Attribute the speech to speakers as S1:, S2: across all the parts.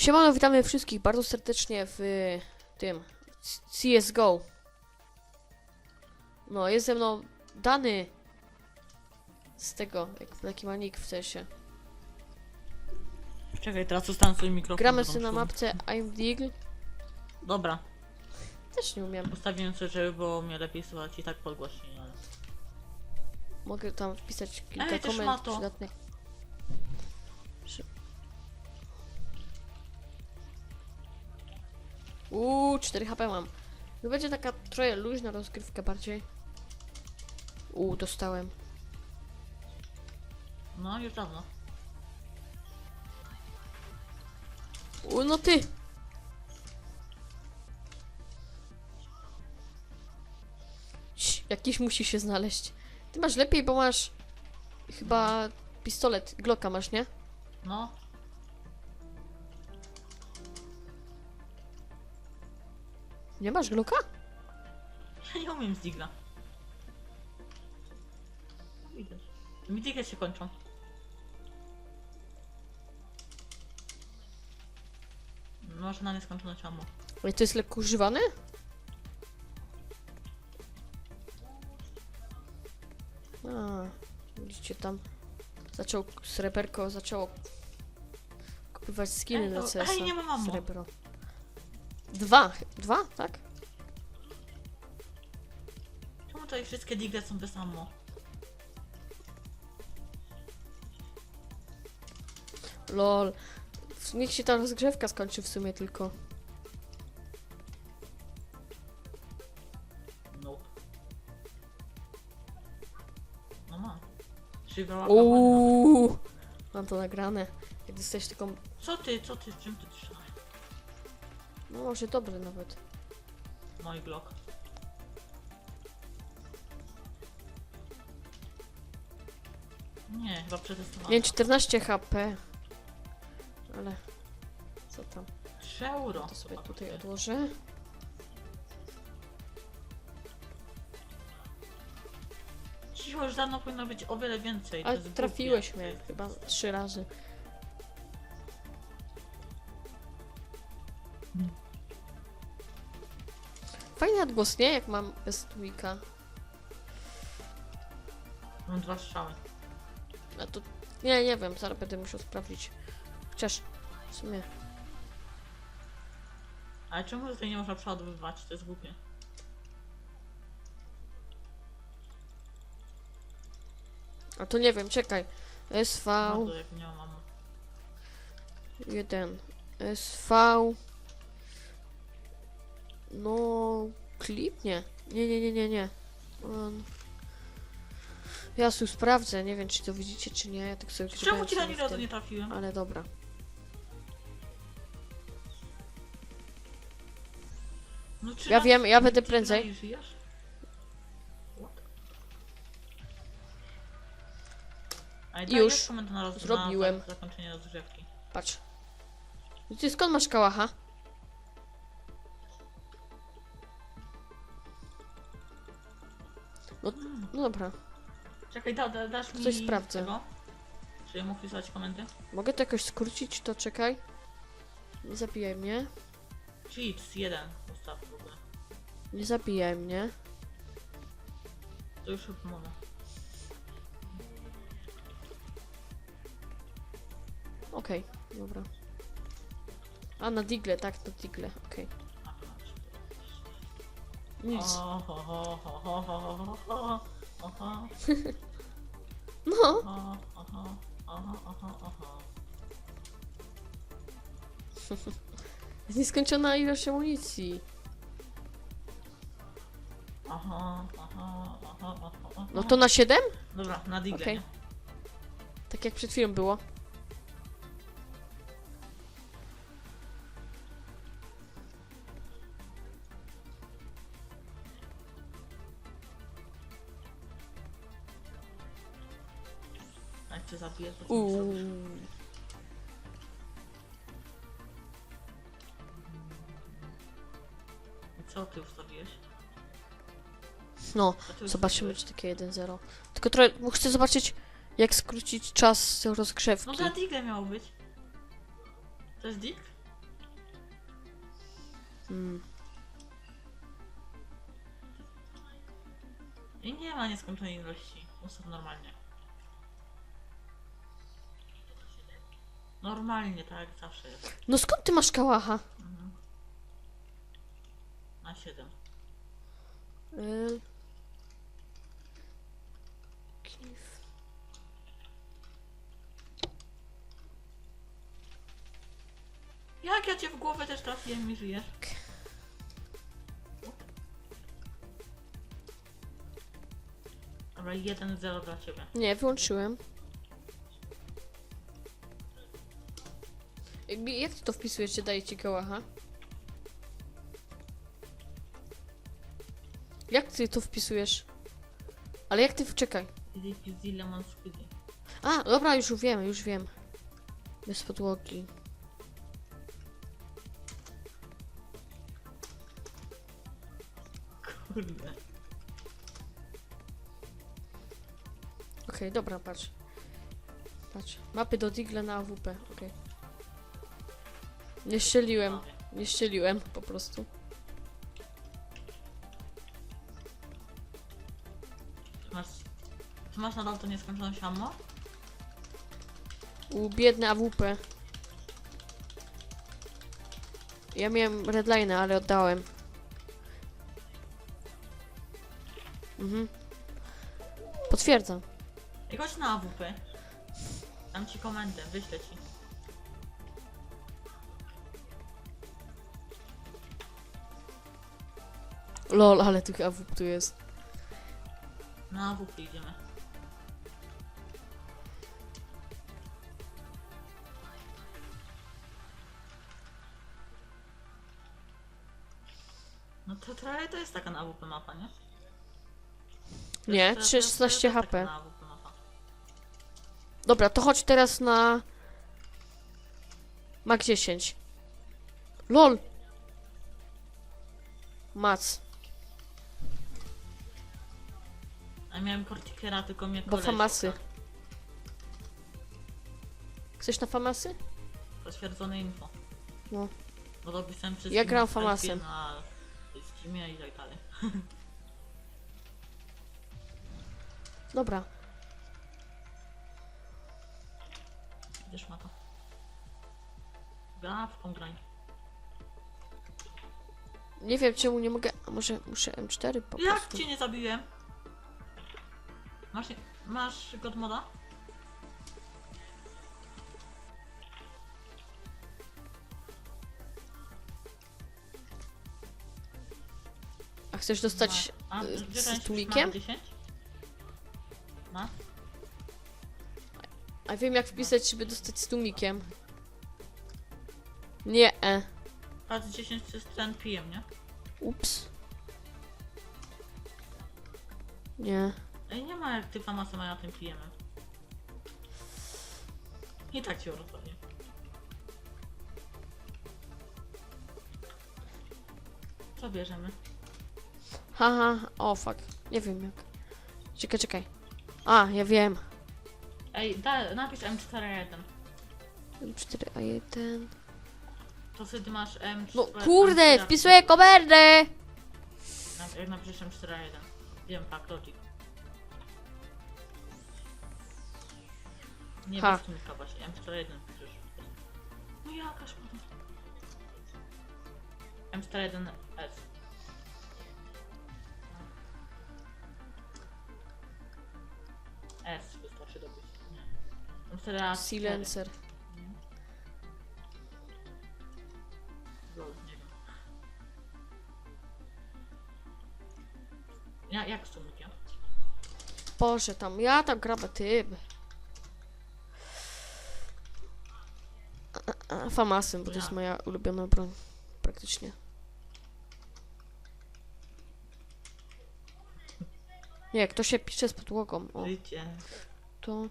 S1: Siemano, witamy wszystkich bardzo serdecznie w tym CSGO. No, jest ze mną Dany z tego, jak, jaki ma nick w sensie.
S2: Czekaj, teraz ustanę swój mikrofon.
S1: Gramy sobie na mapce I'm Deagle.
S2: Dobra,
S1: Też nie umiem.
S2: ustawiłem sobie, żeby było mnie lepiej słychać i tak podgłośnienie, ale...
S1: Mogę tam wpisać kilka
S2: Ej, też ma
S1: komend
S2: to.
S1: przydatnych. Uuu, 4 HP mam. No będzie taka trochę luźna rozgrywka bardziej. Uuu, dostałem.
S2: No, już dawno.
S1: U, no ty! Cii, Jakiś musi się znaleźć. Ty masz lepiej, bo masz chyba pistolet, Glocka masz, nie?
S2: No,
S1: Nie masz Glocka?
S2: ja nie umiem z digla. Widać. Mi digle się kończą. Może na nieskończoność ammo.
S1: Ale to jest lekko używane? A, widzicie tam. Zaczął sreberko, zaczęło kupować skiny
S2: Ej,
S1: na
S2: to-
S1: CS.
S2: ej, nie mam ammo.
S1: Srebro. Dwa, dwa, tak?
S2: Czemu tutaj wszystkie digle są bez ammo?
S1: Lol. Niech się ta rozgrzewka skończy w sumie tylko.
S2: Nope. No ma.
S1: Uuu, mam to nagrane. Jak dostajesz taką,
S2: Co ty, co ty, czym ty trzymałeś?
S1: No może dobry nawet.
S2: Mój blok. Nie, chyba przetestowałem.
S1: Miałem 14 HP. Ale, co tam?
S2: 3 euro.
S1: To sobie tutaj odłożę.
S2: Cicho, już dawno powinno być o wiele więcej. to
S1: Ale
S2: jest głupie.
S1: trafiłeś mnie chyba trzy razy. Fajny odgłos, nie? Jak mam bez tłika.
S2: Mam dwa strzały.
S1: A to... Nie, nie wiem, zaraz będę musiał sprawdzić. Chociaż... W sumie...
S2: Ale czemu tutaj nie można przeładowywać? To jest głupie.
S1: A to nie wiem, czekaj. SV...
S2: No to jak nie mam ammo.
S1: 1 SV No klip? Nie. Nie, nie, nie, nie, nie. Um, ja tu sprawdzę, nie wiem czy to widzicie czy nie, ja tak sobie
S2: Czemu ci ani razu nie trafiłem?
S1: Ale dobra.
S2: No, trzy
S1: Ja
S2: razy-
S1: wiem, ja będę
S2: trzy
S1: prędzej.
S2: żyjesz? What? Ale daj,
S1: Już.
S2: na roz-
S1: Zrobiłem.
S2: Na zakończenie rozgrzewki.
S1: Patrz. Ty skąd masz kałacha? No, dobra.
S2: Czekaj, da, da, dasz mi
S1: Coś sprawdzę.
S2: tego? Czy ja mógł pisać komenty?
S1: Mogę to jakoś skrócić, to czekaj. Nie zabijaj mnie.
S2: Cheats, jeden ustaw w ogóle.
S1: Nie zabijaj mnie.
S2: To już chyba mogę.
S1: Okej, dobra. A, na digle, tak, na digle, okej.
S2: Aha,
S1: Nic.
S2: O, ho, ho, ho, ho, ho, ho, ho, ho, aha.
S1: No,
S2: Aha, aha, aha, aha, aha.
S1: jest nieskończona ilość amunicji.
S2: Aha, aha, aha, aha, aha.
S1: No to na 7?
S2: Dobra, na digle,
S1: Okej. Tak jak przed chwilą było.
S2: Cię zabiję, to co mi
S1: Uuu.
S2: zrobisz? I co ty ustawiłeś?
S1: No,
S2: Co ty
S1: zobaczymy
S2: ustawiłeś?
S1: czy takie 1-0. Tylko trochę, bo chcę zobaczyć jak skrócić czas rozgrzewki.
S2: No za digle miało być. To jest dig?
S1: Mm.
S2: I nie ma nieskończonej ilości. Ustaw normalnie. Normalnie, tak jak zawsze jest.
S1: No skąd ty masz kałacha?
S2: Mhm. Na 7.
S1: Y... Kif.
S2: Jak ja cię w głowę też trafiłem i żyjesz? Dobra, 1-0 dla ciebie.
S1: Nie, wyłączyłem. Jakby, jak ty to wpisujecie, dajecie kałacha? Jak ty to wpisujesz? Ale jak ty, czekaj. A, dobra, już wiem, już wiem. Bez podłogi.
S2: Kurde.
S1: Okej, dobra, patrz. Patrz. Mapy do Digla na AWP, okej. Nie strzeliłem,
S2: Prawie.
S1: nie strzeliłem, po prostu.
S2: Masz, ty masz nadal to nieskończone siamo?
S1: U biedny AWP. Ja miałem redline, ale oddałem. Mhm. Potwierdzam.
S2: I chodź na AWP. Dam ci komendę, wyślę ci.
S1: Lol, ale tych AWP tu jest.
S2: Na AWP idziemy. No to trochę to jest taka na AWP mapa, nie? To
S1: Nie,
S2: jest- to- to jest- to jest
S1: 16
S2: taka
S1: HP.
S2: na AWP mapa.
S1: Dobra, to chodź teraz na... Mak 10. LOL! Mac.
S2: A miałem Cortikera, tylko mnie
S1: Bo
S2: koleś
S1: famasy. Chcesz na famasy?
S2: Potwierdzone info.
S1: No.
S2: Bo dopisałem wszystkim
S1: Ja gram
S2: w
S1: famasem.
S2: Na Steamie i tak dalej.
S1: Dobra.
S2: Wiesz ma to. Gawką grań.
S1: Nie wiem czemu nie mogę... A może muszę M4 po
S2: Jak
S1: prostu?
S2: cię nie zabiłem? Masz, masz god moda?
S1: A chcesz dostać.
S2: A,
S1: y,
S2: gdzie
S1: z tłumikiem?
S2: ma 10? Ma?
S1: A wiem jak wpisać, żeby dostać z tłumikiem. Nie, e.
S2: Patrz 10 to jest ten PM, nie?
S1: Ups. Nie.
S2: Ej, nie ma jak ty famasy mają tym PM. I tak cię rozpadnie. Co bierzemy?
S1: Haha, o fuck. Nie wiem jak. Czekaj, czekaj. A, ja wiem.
S2: Ej, da, napisz M41.
S1: M4A1.
S2: To wtedy masz M4.
S1: No kurde,
S2: M4.
S1: wpisuję komendę!
S2: Na- Jak napiszesz M41. Wiem, tak, logic. Nie
S1: Ha.
S2: bez tłumika właśnie, M41 piszesz. No jakaż ładna. M41S. S wystarczy dobyć. M41
S1: Silencer.
S2: Lol, nie wiem. Ja, jak z tłumikiem?
S1: Boże, tam ja tam grabę tym. A, Famasem, bo to jest
S2: Ja.
S1: moja ulubiona broń. Praktycznie. Nie, kto się pisze z podłogą. O,
S2: Życie.
S1: to...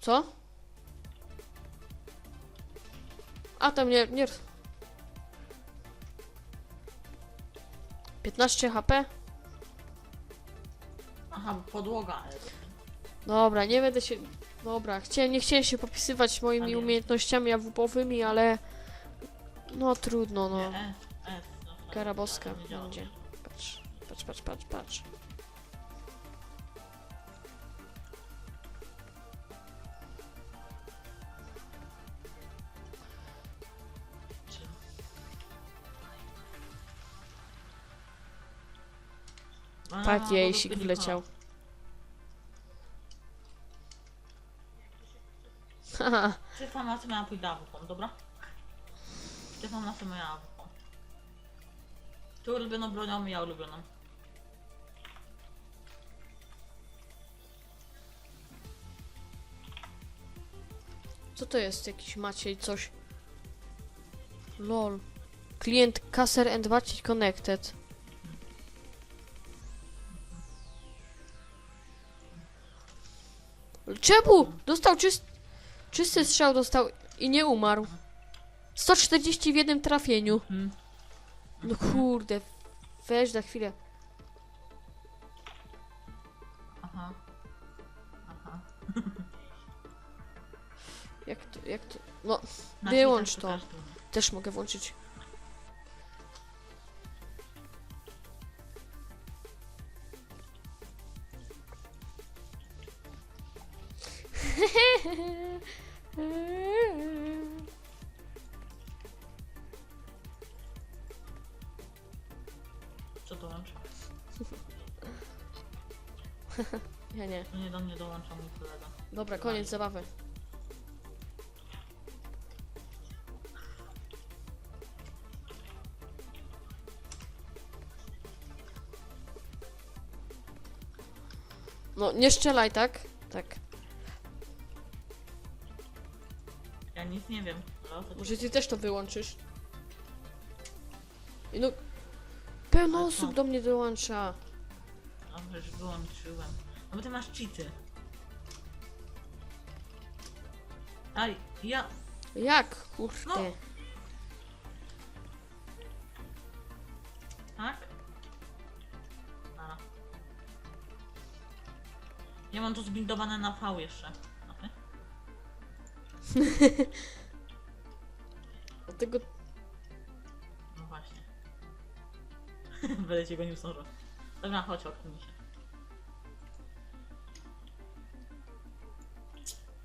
S1: Co? A, tam nie... nie... 15 HP?
S2: Aha, podłoga.
S1: Dobra, nie będę się. Dobra, chciałem, nie chciałem się popisywać moimi umiejętnościami awupowymi, ale. No trudno, no.
S2: Nie, S,
S1: Kara boska
S2: Nie działa.
S1: będzie. Patrz, patrz, patrz, patrz, patrz.
S2: Bo
S1: jejsik
S2: dopiero- Miała pójść do AWP, dobra? Ty sama co miała AWP. Ty ulubioną bronią, ja ulubioną.
S1: co to jest? Jakiś Maciej coś. Lol. Klient Kaser and Maciej Connected. Czemu? Dostał czyst... czysty strzał dostał i nie umarł. 140 w jednym trafieniu.
S2: Hmm.
S1: No kurde. Weź na chwilę.
S2: Aha. Aha.
S1: Jak to, jak to... No,
S2: Na
S1: Wyłącz
S2: Twitter
S1: to. też mogę włączyć.
S2: Co dołącz?
S1: Ja nie.
S2: Nie do mnie dołącza mój kolega.
S1: Dobra, koniec zabawy. No, nie strzelaj, tak? Tak.
S2: Ja nic nie wiem. ale o co ci-
S1: Może ty też to wyłączysz? I no... Pełno
S2: Ale
S1: osób do mnie dołącza.
S2: Dobrze, już wyłączyłem. No bo ty masz cheaty. Aj, ja...
S1: Jak? Kurde.
S2: No. Tak? Dobra. Ja mam to zbindowane na V jeszcze.
S1: Dlatego...
S2: No właśnie. Będę cię go nie usłyszał. Dobra, chodź, odknij się.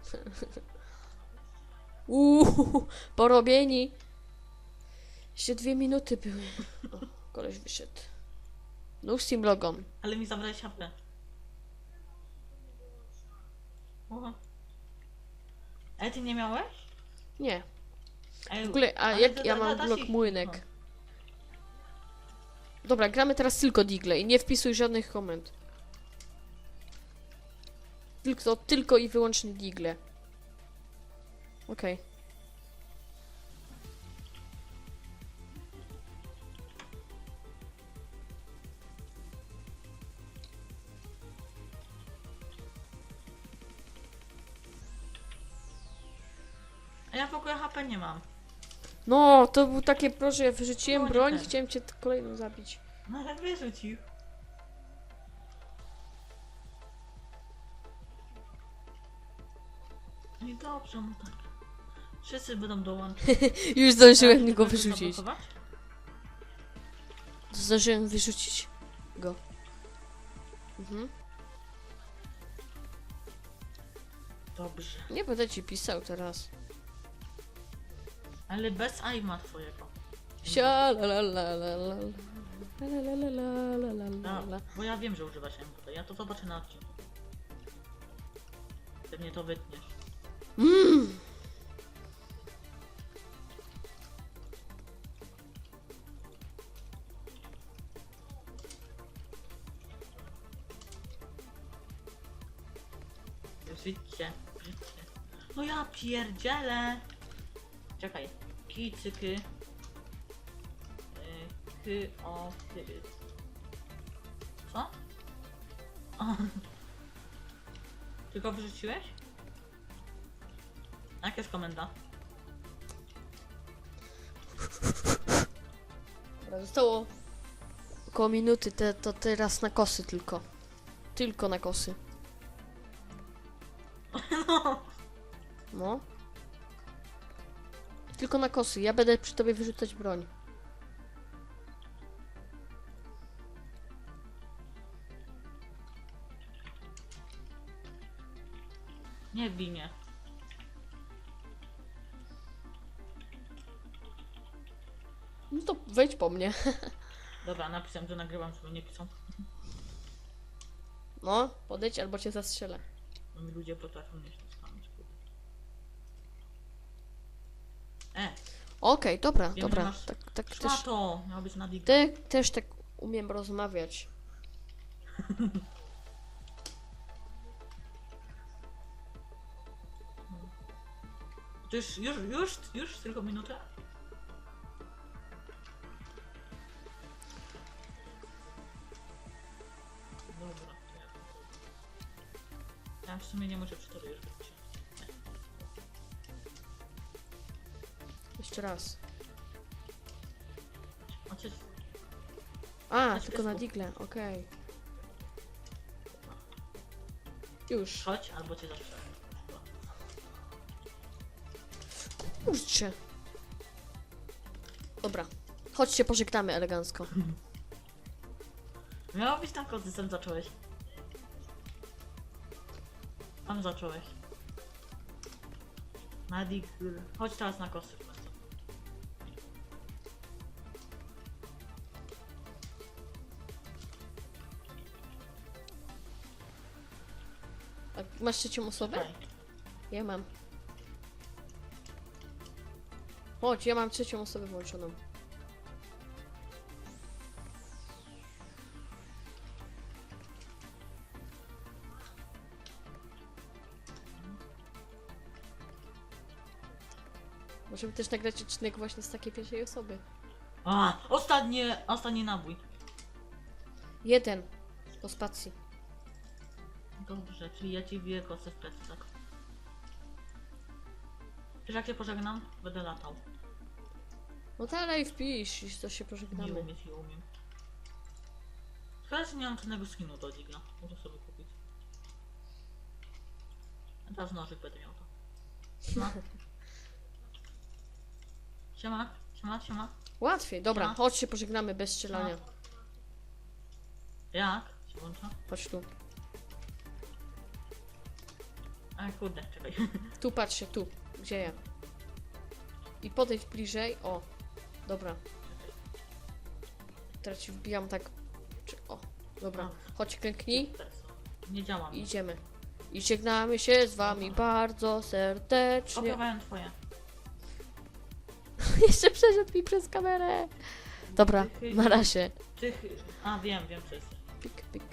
S1: Uuu, porobieni. Jeszcze dwie minuty były. O, koleś wyszedł. No z tym logon.
S2: Ale mi zabrałeś HP. Oho. Ale ty nie miałeś?
S1: Nie. W ogóle, a
S2: ale
S1: jak
S2: to
S1: ja
S2: da-
S1: mam
S2: da
S1: blok
S2: się-
S1: młynek? Dobra, gramy teraz tylko Digle i nie wpisuj żadnych komend. Tylko, tylko i wyłącznie Digle. Okej.
S2: Nie mam.
S1: No, to był takie proszę, ja wyrzuciłem
S2: nie
S1: broń i
S2: ten.
S1: chciałem cię t- kolejną zabić.
S2: No ale wyrzuć ich. No i dobrze, no tak. Wszyscy będą dołączyć.
S1: Już zdążyłem go wyrzucić. Zdążyłem wyrzucić go. Mhm.
S2: Dobrze.
S1: Nie będę ci pisał teraz.
S2: Ale bez aima twojego.
S1: Sia la la la la la la la la la la la la la
S2: No,
S1: la.
S2: bo ja wiem, że używasz MP. Ja to zobaczę na odcinku. Pewnie to wytniesz.
S1: Mm.
S2: Życie, życie. No ja pierdzielę. Czekaj. Ki, cyky. Y, Ky, o, ty. Co? O. Tylko wyrzuciłeś? Jaka jest komenda?
S1: Dobra, Zostało około minuty, te, to teraz na kosy tylko. Tylko na kosy. No. Tylko na kosy. Ja będę przy tobie wyrzucać broń.
S2: Nie winie.
S1: No to wejdź po mnie.
S2: Dobra, napisałem, że nagrywam, żeby nie pisał.
S1: No, podejdź albo cię zastrzelę.
S2: Ludzie potrafią nieść. E,
S1: Okej, dobra,
S2: Wiem,
S1: dobra.
S2: że masz
S1: Tak, tak też,
S2: szmato! Miał być na dig.
S1: te, też tak umiem rozmawiać.
S2: To już, już, już, już tylko minutę? Dobra, to ja... Ja w sumie nie muszę 4 już być.
S1: Jeszcze raz. A,
S2: Chodź,
S1: tylko na
S2: piesku.
S1: digle, okej. Już.
S2: chodź, albo cię zawsze.
S1: Kurczę. Dobra. Chodźcie, pożegnamy elegancko.
S2: Miało być tak, od tym zacząłeś. Tam zacząłeś. Na. Chodź teraz na kosy.
S1: Masz trzecią osobę?
S2: Czekaj.
S1: Ja mam. Chodź, ja mam trzecią osobę włączoną. Możemy też nagrać odcinek właśnie z takiej pierwszej osoby.
S2: A, ostatnie, ostatni nabój.
S1: Jeden. Po spacji.
S2: Dobrze, czyli ja ci biję kosę w plecy, tak? Wiesz jak się pożegnam? Będę latał.
S1: No dalej wpisz, i to się
S2: Nie
S1: pożegnamy.
S2: umiem, nie umiem. Szkoda, że nie mam żadnego skinu do Digla. Muszę sobie kupić. A teraz nożyk będę miał to. No. Siema, siema, siema.
S1: Łatwiej, dobra,
S2: No.
S1: chodź się pożegnamy bez strzelania.
S2: Jak? Się włącza?
S1: Chodź tu.
S2: A kurde, czekaj.
S1: Tu patrzcie, tu. Gdzie ja? I podejdź bliżej. O, dobra. Teraz ci wbijam tak. Czy, o, dobra. Chodź, klęknij
S2: Nie działa
S1: i
S2: mi.
S1: idziemy. I żegnamy się z wami bardzo serdecznie.
S2: Kopiowałem twoje.
S1: Jeszcze przeszedł mi przez kamerę. Dobra, na razie.
S2: Tych... A wiem, wiem co jest.
S1: Pik, pik.